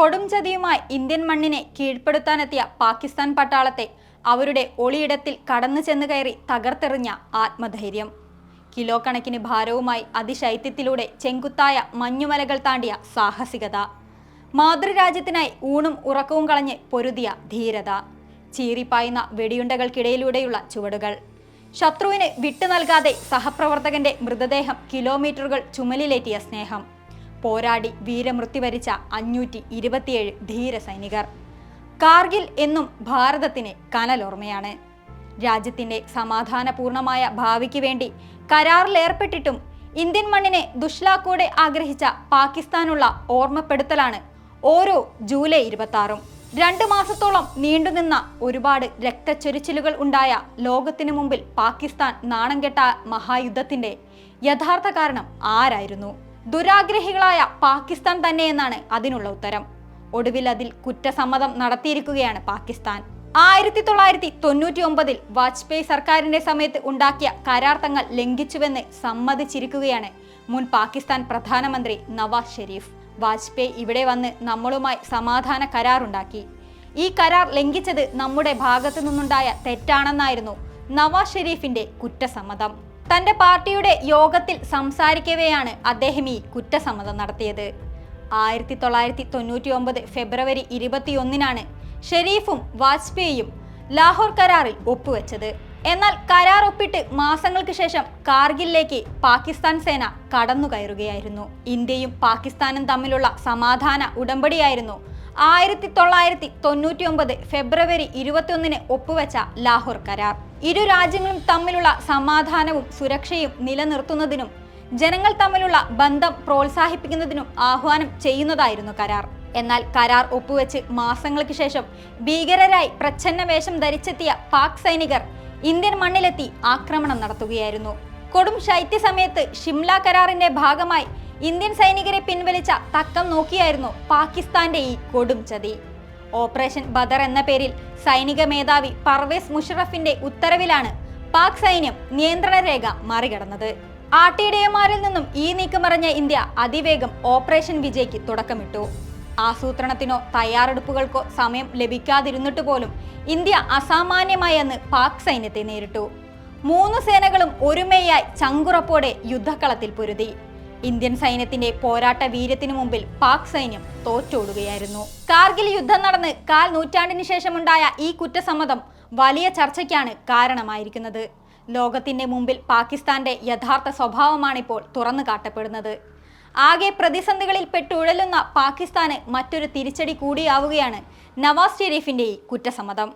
കൊടും ചതിയുമായി ഇന്ത്യൻ മണ്ണിനെ കീഴ്പ്പെടുത്താനെത്തിയ പാകിസ്ഥാൻ പട്ടാളത്തെ അവരുടെ ഒളിയിടത്തിൽ കടന്നു ചെന്ന് കയറി തകർത്തെറിഞ്ഞ ആത്മധൈര്യം. കിലോ കണക്കിന് ഭാരവുമായി അതിശൈത്യത്തിലൂടെ ചെങ്കുത്തായ മഞ്ഞുമലകൾ താണ്ടിയ സാഹസികത. മാതൃരാജ്യത്തിനായി ഊണും ഉറക്കവും കളഞ്ഞ് പൊരുതിയ ധീരത. ചീറിപ്പായുന്ന വെടിയുണ്ടകൾക്കിടയിലൂടെയുള്ള ചുവടുകൾ. ശത്രുവിന് വിട്ടു നൽകാതെ സഹപ്രവർത്തകന്റെ മൃതദേഹം കിലോമീറ്ററുകൾ ചുമലിലേറ്റിയ സ്നേഹം. പോരാടി വീരമൃത്യു വരിച്ച അഞ്ഞൂറ്റി ഇരുപത്തിയേഴ് ധീര സൈനികർ. കാർഗിൽ എന്നും ഭാരതത്തിന് കനലോർമ്മയാണ് രാജ്യത്തിന്റെ സമാധാനപൂർണമായ ഭാവിക്ക് വേണ്ടി കരാറിലേർപ്പെട്ടിട്ടും ഇന്ത്യൻ മണ്ണിനെ ദുഷ്ലാക്കോടെ ആഗ്രഹിച്ച പാകിസ്ഥാനുള്ള ഓർമ്മപ്പെടുത്തലാണ് ഓരോ ജൂലൈ ഇരുപത്തി രണ്ടു മാസത്തോളം നീണ്ടുനിന്ന ഒരുപാട് രക്തച്ചൊരിച്ചിലുകൾ ഉണ്ടായ ലോകത്തിനു മുമ്പിൽ പാകിസ്ഥാൻ നാണം കെട്ട മഹായുദ്ധത്തിന്റെ യഥാർത്ഥ കാരണം ആരായിരുന്നു? ദുരാഗ്രഹികളായ പാകിസ്ഥാൻ തന്നെയെന്നാണ് അതിനുള്ള ഉത്തരം. ഒടുവിൽ അതിൽ കുറ്റസമ്മതം നടത്തിയിരിക്കുകയാണ് പാകിസ്ഥാൻ. ആയിരത്തി തൊള്ളായിരത്തി തൊണ്ണൂറ്റി ഒമ്പതിൽ വാജ്പേയി സർക്കാരിന്റെ സമയത്ത് ഉണ്ടാക്കിയ കരാർ തങ്ങൾ ലംഘിച്ചുവെന്ന് സമ്മതിച്ചിരിക്കുകയാണ് മുൻ പാകിസ്ഥാൻ പ്രധാനമന്ത്രി നവാസ് ഷെരീഫ്. വാജ്പേയി ഇവിടെ വന്ന് നമ്മളുമായി സമാധാന കരാറുണ്ടാക്കി. ഈ കരാർ ലംഘിച്ചത് നമ്മുടെ ഭാഗത്തു നിന്നുണ്ടായ തെറ്റാണെന്നായിരുന്നു നവാസ് ഷെരീഫിന്റെ കുറ്റസമ്മതം. തന്റെ പാർട്ടിയുടെ യോഗത്തിൽ സംസാരിക്കവെയാണ് അദ്ദേഹം ഈ കുറ്റസമ്മതം നടത്തിയത്. ആയിരത്തി തൊള്ളായിരത്തി തൊണ്ണൂറ്റി ഒമ്പത് ഫെബ്രുവരി ഇരുപത്തിയൊന്നിനാണ് ഷെരീഫും വാജ്പേയിയും ലാഹോർ കരാറിൽ ഒപ്പുവെച്ചത്. എന്നാൽ കരാർ ഒപ്പിട്ട് മാസങ്ങൾക്ക് ശേഷം കാർഗിലിലേക്ക് പാകിസ്ഥാൻ സേന കടന്നു കയറുകയായിരുന്നു ഇന്ത്യയും പാകിസ്ഥാനും തമ്മിലുള്ള സമാധാന ഉടമ്പടിയായിരുന്നു ആയിരത്തി തൊള്ളായിരത്തി തൊണ്ണൂറ്റി ഒമ്പത് ഫെബ്രുവരി ഇരുപത്തിയൊന്നിന് ഒപ്പുവെച്ച ലാഹോർ കരാർ. ഇരു രാജ്യങ്ങളും തമ്മിലുള്ള സമാധാനവും സുരക്ഷയും നിലനിർത്തുന്നതിനും ജനങ്ങൾ തമ്മിലുള്ള ബന്ധം പ്രോത്സാഹിപ്പിക്കുന്നതിനും ആഹ്വാനം ചെയ്യുന്നതായിരുന്നു കരാർ. എന്നാൽ കരാർ ഒപ്പുവെച്ച് മാസങ്ങൾക്ക് ശേഷം ഭീകരരായി പ്രച്ഛന്ന വേഷം ധരിച്ചെത്തിയ പാക് സൈനികർ ഇന്ത്യൻ മണ്ണിലെത്തി ആക്രമണം നടത്തുകയായിരുന്നു. കൊടും ശൈത്യ സമയത്ത് ഷിംല കരാറിന്റെ ഭാഗമായി ഇന്ത്യൻ സൈനികരെ പിൻവലിച്ച തക്കം നോക്കിയായിരുന്നു പാകിസ്ഥാന്റെ ഈ കൊടും ചതി. ഓപ്പറേഷൻ ബദർ എന്ന പേരിൽ സൈനിക മേധാവി പർവേസ് മുഷറഫിന്റെ ഉത്തരവിലാണ് പാക് സൈന്യം നിയന്ത്രണ രേഖ മറികടന്നത്. ആട്ടിയിടയന്മാരിൽ നിന്നും ഈ നീക്കമറിഞ്ഞ ഇന്ത്യ അതിവേഗം ഓപ്പറേഷൻ വിജയ്ക്ക് തുടക്കമിട്ടു. ആസൂത്രണത്തിനോ തയ്യാറെടുപ്പുകൾക്കോ സമയം ലഭിക്കാതിരുന്നിട്ട് പോലും ഇന്ത്യ അസാമാന്യമായി അന്ന് പാക് സൈന്യത്തെ നേരിട്ടു. മൂന്ന് സേനകളും ഒരുമയായി ചങ്കുറപ്പോടെ യുദ്ധക്കളത്തിൽ പൊരുതി. ഇന്ത്യൻ സൈന്യത്തിന്റെ പോരാട്ട വീര്യത്തിനു മുമ്പിൽ പാക് സൈന്യം തോറ്റോടുകയായിരുന്നു. കാർഗിൽ യുദ്ധം നടന്ന് കാൽ നൂറ്റാണ്ടിന് ശേഷമുണ്ടായ ഈ കുറ്റസമ്മതം വലിയ ചർച്ചയ്ക്കാണ് കാരണമായിരിക്കുന്നത്. ലോകത്തിന്റെ മുമ്പിൽ പാകിസ്ഥാന്റെ യഥാർത്ഥ സ്വഭാവമാണിപ്പോൾ തുറന്നു കാട്ടപ്പെടുന്നത്. ആകെ പ്രതിസന്ധികളിൽ പെട്ടുഴലുന്ന പാകിസ്ഥാന് മറ്റൊരു തിരിച്ചടി കൂടിയാവുകയാണ് നവാസ് ഷെരീഫിന്റെ ഈ കുറ്റസമ്മതം.